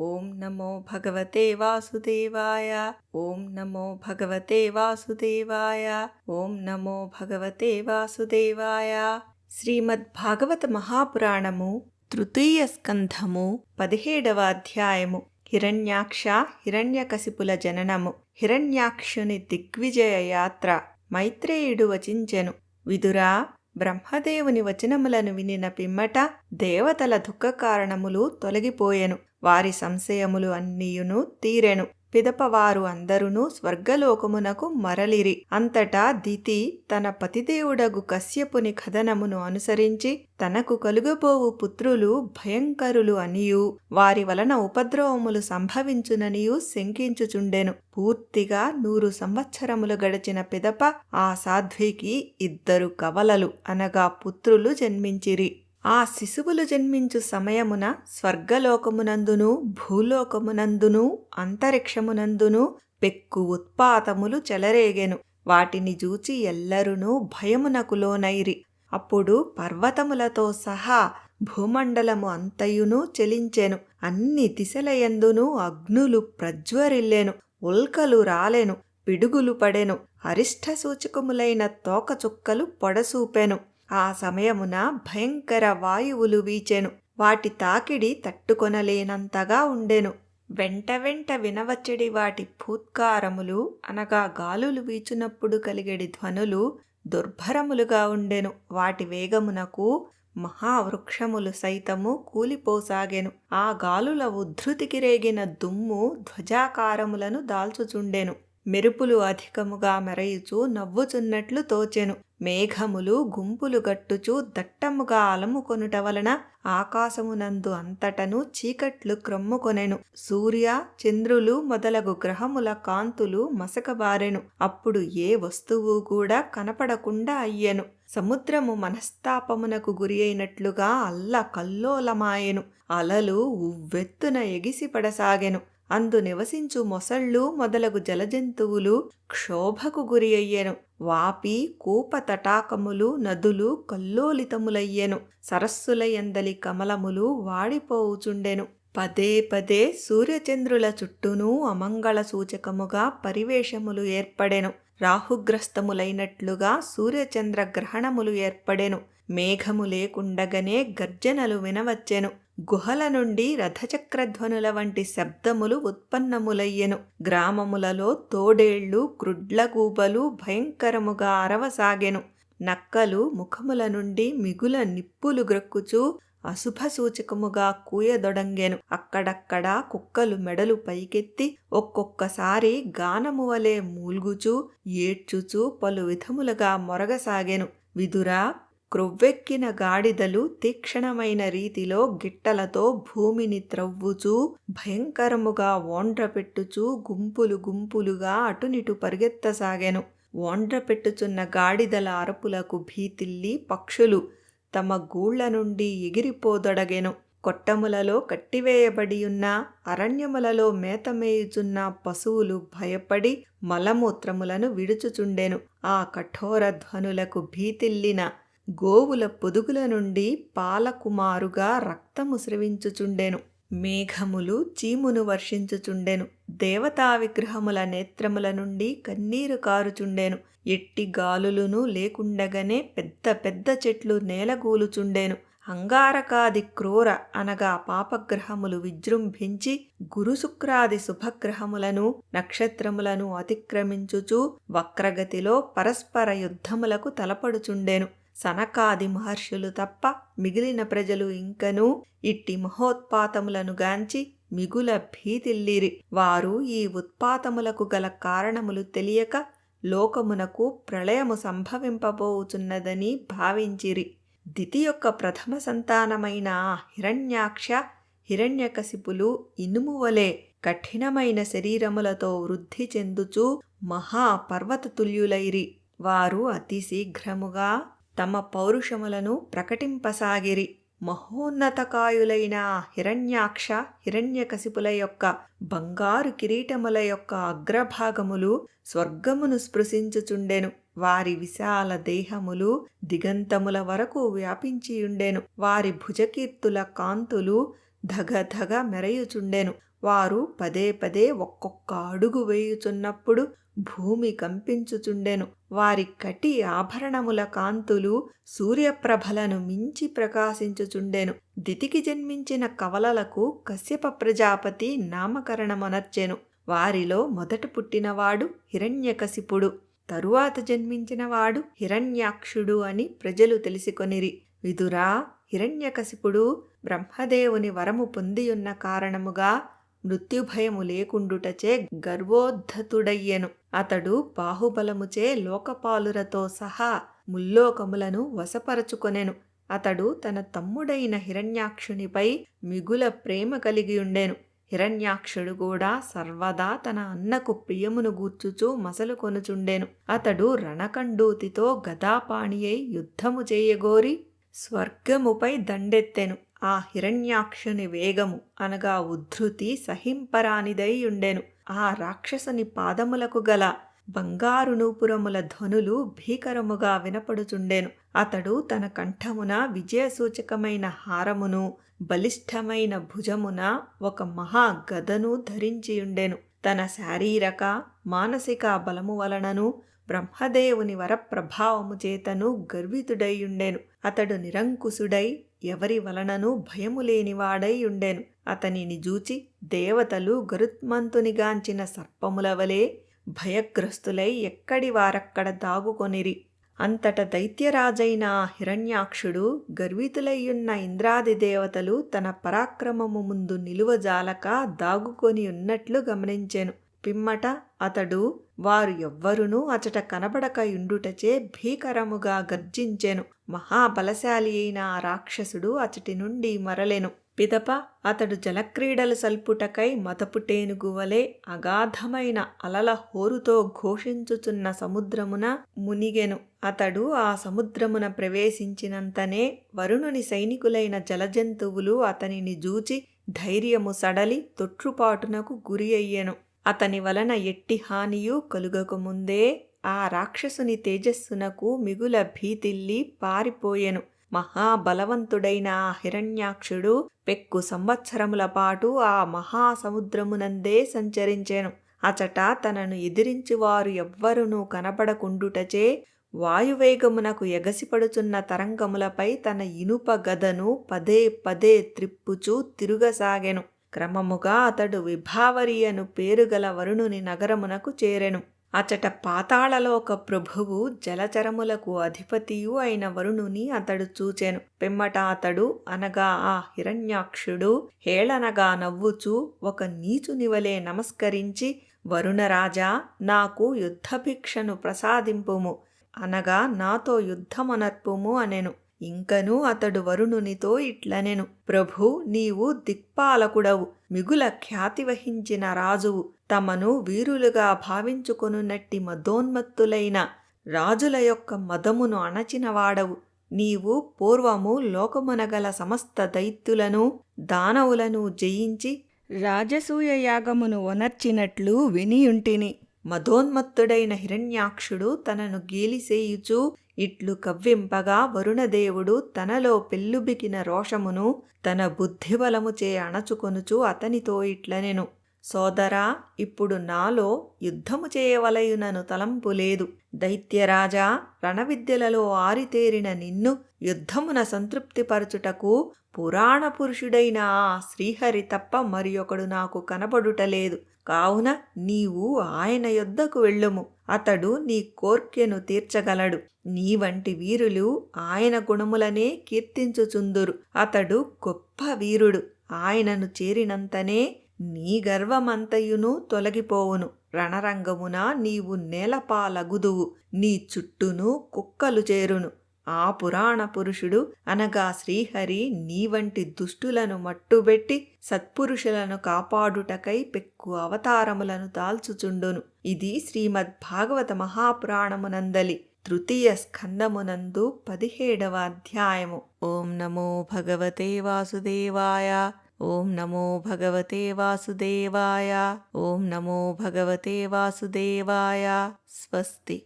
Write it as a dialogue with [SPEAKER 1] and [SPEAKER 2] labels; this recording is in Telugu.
[SPEAKER 1] ఓం నమో భగవతే వాసుదేవాయ. ఓం నమో భగవతే వాసుదేవాయ. ఓం నమో భగవతే వాసుదేవాయ. శ్రీమద్భాగవత మహాపురాణము తృతీయ స్కంధము పదిహేడవ అధ్యాయము హిరణ్యాక్ష హిరణ్యకశిపుల జననము హిరణ్యాక్షుని దిగ్విజయ యాత్ర మైత్రేయుడు వచించెను. విదురా బ్రహ్మదేవుని వచనములను వినిన పిమ్మట దేవతల దుఃఖ కారణములు తొలగిపోయెను. వారి సంశయములు అన్నియును తీరెను. పిదపవారు అందరును స్వర్గలోకమునకు మరలిరి. అంతటా దితి తన పతిదేవుడగు కశ్యపుని కథనమును అనుసరించి తనకు కలుగబోవు పుత్రులు భయంకరులు అనియు. వారి వలన ఉపద్రవములు సంభవించుననియు శంకించుచుండెను. పూర్తిగా నూరు సంవత్సరములు గడిచిన పిదప ఆ సాధ్వికి ఇద్దరు కవలలు అనగా పుత్రులు జన్మించిరి. ఆ శిశువులు జన్మించు సమయమున స్వర్గలోకమునందును భూలోకమునందును అంతరిక్షమునందును పెక్కు ఉత్పాతములు చెలరేగెను. వాటిని జూచి ఎల్లరునూ భయమునకు లోనైరి. అప్పుడు పర్వతములతో సహా భూమండలము అంతయును చెలించెను. అన్ని దిశలయందును అగ్నులు ప్రజ్వరిల్లెను. ఉల్కలు రాలెను. పిడుగులు పడెను. అరిష్ట సూచకములైన తోకచుక్కలు పొడసూపెను. ఆ సమయమున భయంకర వాయువులు వీచెను. వాటి తాకిడి తట్టుకొనలేనంతగా ఉండెను. వెంట వెంట వినవచ్చడి వాటి భూత్కారములు అనగా గాలులు వీచునప్పుడు కలిగేడి ధ్వనులు దుర్భరములుగా ఉండెను. వాటి వేగమునకు మహావృక్షములు సైతము కూలిపోసాగెను. ఆ గాలుల ఉద్ధృతికి రేగిన దుమ్ము ధ్వజాకారములను దాల్చుచుండెను. మెరుపులు అధికముగా మెరయుచు నవ్వుచున్నట్లు తోచెను. మేఘములు గుంపులు గట్టుచు దట్టముగా అలముకొనుట వలన ఆకాశమునందు అంతటను చీకట్లు క్రమ్ముకొనెను. సూర్య చంద్రులు మొదలగు గ్రహముల కాంతులు మసకబారెను. అప్పుడు ఏ వస్తువు కూడా కనపడకుండా అయ్యెను. సముద్రము మనస్తాపమునకు గురి అయినట్లుగా అల్ల కల్లోలమాయెను. అలలు ఉవ్వెత్తున ఎగిసిపడసాగెను అందు నివసించు మొసళ్ళు మొదలగు జలజంతువులు క్షోభకు గురి అయ్యెను వాపి కూప తటాకములు నదులు కల్లోలితములయ్యెను. సరస్సుల ఎందలి కమలములు వాడిపోవుచుండెను. పదే పదే సూర్యచంద్రుల చుట్టూనూ అమంగళ సూచకముగా పరివేషములు ఏర్పడెను. రాహుగ్రస్తములైనట్లుగా సూర్యచంద్ర గ్రహణములు ఏర్పడెను. మేఘము లేకుండగనే గర్జనలు వినవచ్చెను. గుహల నుండి రథచక్రధ్వనుల వంటి శబ్దములు ఉత్పన్నములయ్యెను. గ్రామములలో తోడేళ్ళు గ్రుడ్లగూబలు భయంకరముగా అరవసాగెను. నక్కలు ముఖముల నుండి మిగుల నిప్పులు గ్రక్కుచూ అశుభ సూచకముగా కూయదొడంగెను. అక్కడక్కడ కుక్కలు మెడలు పైకెత్తి ఒక్కొక్కసారి గానము వలె మూల్గుచూ ఏడ్చుచూ పలు విధములుగా మొరగసాగెను. విదురా క్రొవ్వెక్కిన గాడిదలు తీక్షణమైన రీతిలో గిట్టలతో భూమిని త్రవ్వుచూ భయంకరముగా ఓండ్రపెట్టుచూ గుంపులు గుంపులుగా అటునిటు పరిగెత్తసాగాను. ఓండ్రపెట్టుచున్న గాడిదల అరపులకు భీతిల్లి పక్షులు తమ గూళ్ళ నుండి ఎగిరిపోదొడగెను. కొట్టములలో కట్టివేయబడి ఉన్న అరణ్యములలో మేతమేయుచున్న పశువులు భయపడి మలమూత్రములను విడుచుచుండెను. ఆ కఠోర ధ్వనులకు భీతిల్లిన గోవుల పొదుగుల నుండి పాలకుమారుగా రక్తము స్రవించుచుండెను. మేఘములు చీమును వర్షించుచుండెను. దేవతా విగ్రహముల నేత్రముల నుండి కన్నీరు కారుచుండెను. ఎట్టి గాలులును లేకుండగానే పెద్ద పెద్ద చెట్లు నేలగూలుచుండెను. అంగారకాది క్రూర అనగా పాపగ్రహములు విజృంభించి గురుశుక్రాది శుభగ్రహములను నక్షత్రములను అతిక్రమించుచు వక్రగతిలో పరస్పర యుద్ధములకు తలపడుచుండెను. సనకాది మహర్షులు తప్ప మిగిలిన ప్రజలు ఇంకనూ ఇట్టి మహోత్పాతములను గాంచి మిగుల భీతిల్లిరి. వారు ఈ ఉత్పాతములకు గల కారణములు తెలియక లోకమునకు ప్రళయము సంభవింపబోచున్నదని భావించిరి. దితి యొక్క ప్రథమ సంతానమైన హిరణ్యాక్ష హిరణ్యకశిపులు ఇనుము వలె కఠినమైన శరీరములతో వృద్ధి చెందుచూ మహాపర్వతతుల్యులైరి. వారు అతి శీఘ్రముగా తమ పౌరుషములను ప్రకటింపసాగిరి. మహోన్నతకాయులైన హిరణ్యాక్ష హిరణ్యకశిపుల యొక్క బంగారు కిరీటముల యొక్క అగ్రభాగములు స్వర్గమును స్పృశించుచుండెను. వారి విశాల దేహములు దిగంతముల వరకు వ్యాపించియుండెను. వారి భుజకీర్తుల కాంతులు ధగధగ మెరయుచుండెను. వారు పదే పదే ఒక్కొక్క అడుగు వేయుచున్నప్పుడు భూమి కంపించుచుండెను. వారి కటి ఆభరణముల కాంతులు సూర్యప్రభలను మించి ప్రకాశించుచుండెను. దితికి జన్మించిన కవలలకు కశ్యప ప్రజాపతి నామకరణమొనర్చెను. వారిలో మొదట పుట్టినవాడు హిరణ్యకశిపుడు. తరువాత జన్మించినవాడు హిరణ్యాక్షుడు అని ప్రజలు తెలుసుకొనిరి. విదురా హిరణ్యకశిపుడు బ్రహ్మదేవుని వరము పొందియున్న కారణముగా మృత్యుభయము లేకుండుటచే గర్వోద్ధతుడయ్యెను. అతడు బాహుబలముచే లోకపాలురతో సహా ముల్లోకములను వశపరచుకొనెను. అతడు తన తమ్ముడైన హిరణ్యాక్షునిపై మిగుల ప్రేమ కలిగియుండెను. హిరణ్యాక్షుడు కూడా సర్వదా తన అన్నకు ప్రియమును గూర్చుచూ మసలు కొనుచుండెను అతడు రణకండూతితో గదాపాణి అయి యుద్ధము చేయగోరి స్వర్గముపై దండెత్తెను. ఆ హిరణ్యాక్షుని వేగము అనగా ఉద్ధృతి సహింపరానిదై ఉండెను ఆ రాక్షసుని పాదములకు గల బంగారు నూపురముల ధ్వనులు భీకరముగా వినపడుచుండెను. అతడు తన కంఠమున విజయసూచకమైన హారమును బలిష్టమైన భుజమున ఒక మహా గదను ధరించియుండెను. తన శారీరక మానసిక బలము వలనను బ్రహ్మదేవుని వరప్రభావము చేతను గర్వితుడైయుండెను. అతడు నిరంకుశుడై ఎవరి వలనను భయము లేనివాడై ఉండెను. అతనిని జూచి దేవతలు గరుత్మంతునిగాంచిన సర్పముల వలె భయగ్రస్తులై ఎక్కడి వారక్కడ దాగుకొనిరి. అంతట దైత్యరాజైన హిరణ్యాక్షుడు గర్వితులయ్యున్న ఇంద్రాది దేవతలు తన పరాక్రమము ముందు నిలువజాలక దాగుకొని ఉన్నట్లు గమనించెను. పిమ్మట అతడు వారు ఎవ్వరునూ అచట కనబడక ఇండుటచే భీకరముగా గర్జించెను. మహాబలశాలి అయిన ఆ రాక్షసుడు అచటి నుండి మరలెను. పిదప అతడు జలక్రీడలు సల్పుటకై మతపుటేనుగువలే అగాధమైన అలల హోరుతో ఘోషించుచున్న సముద్రమున మునిగెను. అతడు ఆ సముద్రమున ప్రవేశించినంతనే వరుణుని సైనికులైన జలజంతువులు అతనిని జూచి ధైర్యము సడలి తొట్రుపాటునకు గురి అయ్యెను. అతని వలన ఎట్టి హానియు కలుగకముందే ఆ రాక్షసుని తేజస్సునకు మిగుల భీతిల్లి పారిపోయెను. మహాబలవంతుడైన ఆ హిరణ్యాక్షుడు పెక్కు సంవత్సరముల పాటు ఆ మహాసముద్రమునందే సంచరించెను. అచట తనను ఎదిరించువారు ఎవ్వరునూ కనబడకుండుటచే వాయువేగమునకు ఎగసిపడుచున్న తరంగములపై తన ఇనుప గదను పదే పదే త్రిప్పుచూ తిరుగసాగెను. క్రమముగా అతడు విభావరియను పేరుగల వరుణుని నగరమునకు చేరెను. అచట పాతాళలోక ప్రభువు జలచరములకు అధిపతియు అయిన వరుణుని అతడు చూచెను. పిమ్మట అతడు అనగా ఆ హిరణ్యాక్షుడు హేళనగా నవ్వుచూ ఒక నీచునివలే నమస్కరించి వరుణరాజా నాకు యుద్ధభిక్షను ప్రసాదింపుము. అనగా నాతో యుద్ధమనర్పుము అనెను. ఇంకనూ అతడు వరుణునితో ఇట్లనెను ప్రభు నీవు దిక్పాలకుడవు మిగుల ఖ్యాతి వహించిన రాజువు తమను వీరులుగా భావించుకొనున్నట్టి మదోన్మత్తులైన రాజుల యొక్క మదమును అణచినవాడవు నీవు పూర్వము లోకమునగల సమస్త దైత్యులను దానవులను జయించి రాజసూయ యాగమును ఒనర్చినట్లు వినియుంటిని. మధోన్మత్తుడైన హిరణ్యాక్షుడు తనను గేలిసేయుచూ ఇట్లు కవ్వింపగా వరుణదేవుడు తనలో పెల్లుబికిన రోషమును తన బుద్ధిబలముచే అణచుకొనుచు అతనితో ఇట్లనెను. సోదరా ఇప్పుడు నాలో యుద్ధము చేయవలయునను తలంపు లేదు. దైత్యరాజా రణవిద్యలలో ఆరితేరిన నిన్ను యుద్ధమున సంతృప్తిపరచుటకు పురాణ పురుషుడైన ఆ శ్రీహరి తప్ప మరి ఒకడు నాకు కనబడుటలేదు. కావున నీవు ఆయన యొద్దకు వెళ్ళుము. అతడు నీ కోర్కెను తీర్చగలడు. నీ వంటి వీరులు ఆయన గుణములనే కీర్తించుచుందురు. అతడు గొప్ప వీరుడు. ఆయనను చేరినంతనే నీ గర్వమంతయును తొలగిపోవును. రణరంగమున నీవు నేలపాలగుదువు. నీ చుట్టూను కుక్కలు చేరును. ఆ పురాణ పురుషుడు అనగా శ్రీహరి నీ వంటి దుష్టులను మట్టుబెట్టి సత్పురుషులను కాపాడుటకై పెక్కు అవతారములను దాల్చుచుండును. ఇది శ్రీమద్ భాగవత మహాపురాణమునందలి. తృతీయ స్కందమునందు పదిహేడవ అధ్యాయము. ఓం నమో భగవతే వాసుదేవాయ. ఓం నమో భగవతే వాసుదేవాయ. ఓం నమో భగవతే వాసుదేవాయ. స్వస్తి.